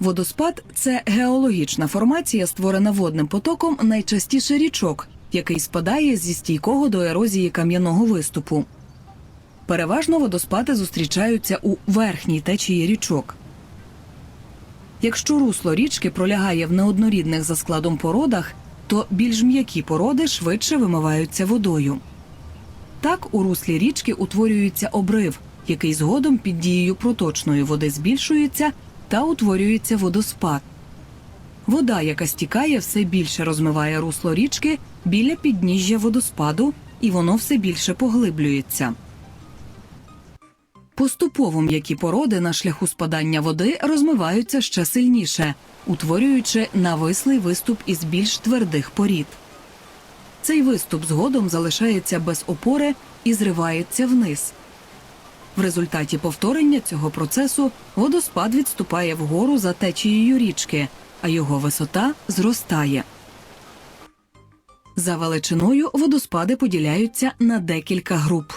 Водоспад це геологічна формація, створена водним потоком найчастіше річок, який спадає зі стійкого до ерозії кам'яного виступу. Переважно водоспади зустрічаються у верхній течії річок. Якщо русло річки пролягає в неоднорідних за складом породах, то більш м'які породи швидше вимиваються водою. Так у руслі річки утворюється обрив, який згодом під дією проточної води збільшується та утворюється водоспад. Вода, яка стікає, все більше розмиває русло річки біля підніжжя водоспаду, і воно все більше поглиблюється. Поступово м'які породи на шляху спадання води розмиваються ще сильніше, утворюючи навислий виступ із більш твердих порід. Цей виступ згодом залишається без опори і зривається вниз. В результаті повторення цього процесу водоспад відступає вгору за течією річки, а його висота зростає. За величиною водоспади поділяються на декілька груп.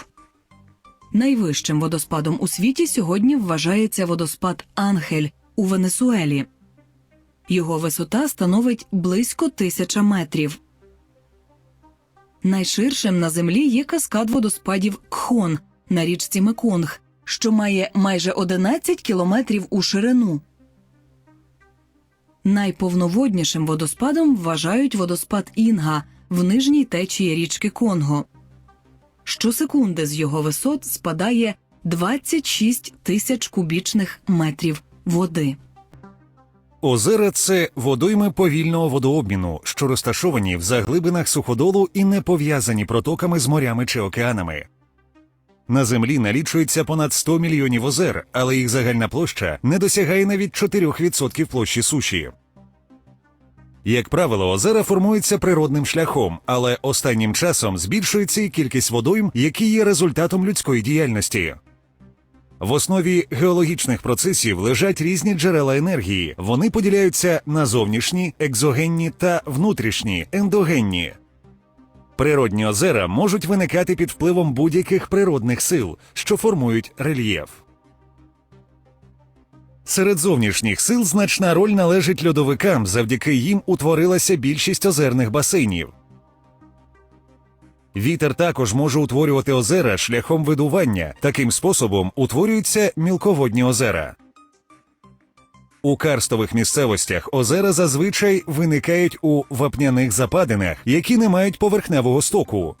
Найвищим водоспадом у світі сьогодні вважається водоспад Ангель у Венесуелі. Його висота становить близько тисяча метрів. Найширшим на землі є каскад водоспадів Кхон на річці Меконг, що має майже 11 кілометрів у ширину. Найповноводнішим водоспадом вважають водоспад Інга в нижній течії річки Конго. Щосекунди з його висот спадає 26 тисяч кубічних метрів води. Озера це водойми повільного водообміну, що розташовані в заглибинах суходолу і не пов'язані протоками з морями чи океанами. На землі налічується понад 100 мільйонів озер, але їх загальна площа не досягає навіть 4% площі суші. Як правило, озера формуються природним шляхом, але останнім часом збільшується і кількість водойм, які є результатом людської діяльності. В основі геологічних процесів лежать різні джерела енергії. Вони поділяються на зовнішні, екзогенні та внутрішні ендогенні. Природні озера можуть виникати під впливом будь-яких природних сил, що формують рельєф. Серед зовнішніх сил значна роль належить льодовикам, завдяки їм утворилася більшість озерних басейнів. Вітер також може утворювати озера шляхом видування. Таким способом утворюються мілководні озера. У карстових місцевостях озера зазвичай виникають у вапняних западинах, які не мають поверхневого стоку.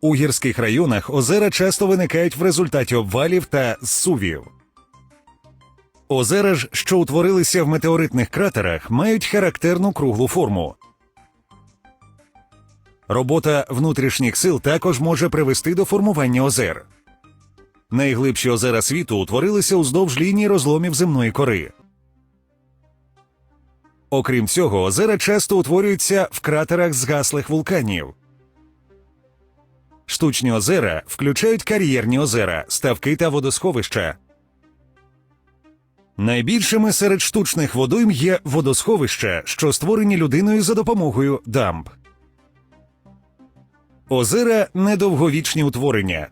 У гірських районах озера часто виникають в результаті обвалів та зсувів. Озера ж, що утворилися в метеоритних кратерах, мають характерну круглу форму. Робота внутрішніх сил також може привести до формування озер. Найглибші озера світу утворилися уздовж лінії розломів земної кори. Окрім цього, озера часто утворюються в кратерах згаслих вулканів. Штучні озера включають кар'єрні озера, ставки та водосховища. Найбільшими серед штучних водойм є водосховища, що створені людиною за допомогою дамб. Озера недовговічні утворення.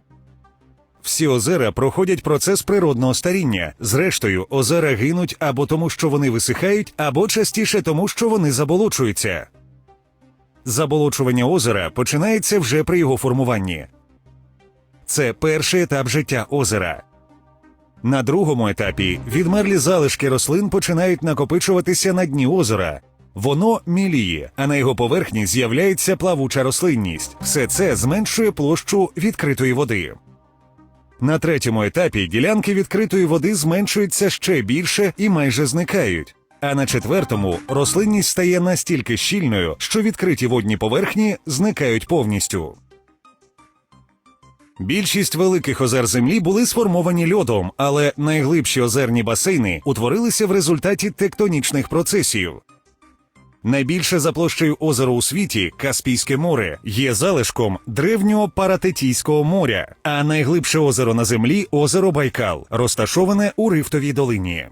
Всі озера проходять процес природного старіння. Зрештою, озера гинуть або тому, що вони висихають, або частіше тому, що вони заболочуються. Заболочування озера починається вже при його формуванні. Це перший етап життя озера. На другому етапі відмерлі залишки рослин починають накопичуватися на дні озера. Воно міліє, а на його поверхні з'являється плавуча рослинність. Все це зменшує площу відкритої води. На третьому етапі ділянки відкритої води зменшуються ще більше і майже зникають. А на четвертому рослинність стає настільки щільною, що відкриті водні поверхні зникають повністю. Більшість великих озер землі були сформовані льодом, але найглибші озерні басейни утворилися в результаті тектонічних процесів. Найбільше за площею озеро у світі Каспійське море є залишком древнього Паратетійського моря, а найглибше озеро на землі озеро Байкал, розташоване у Рифтовій долині.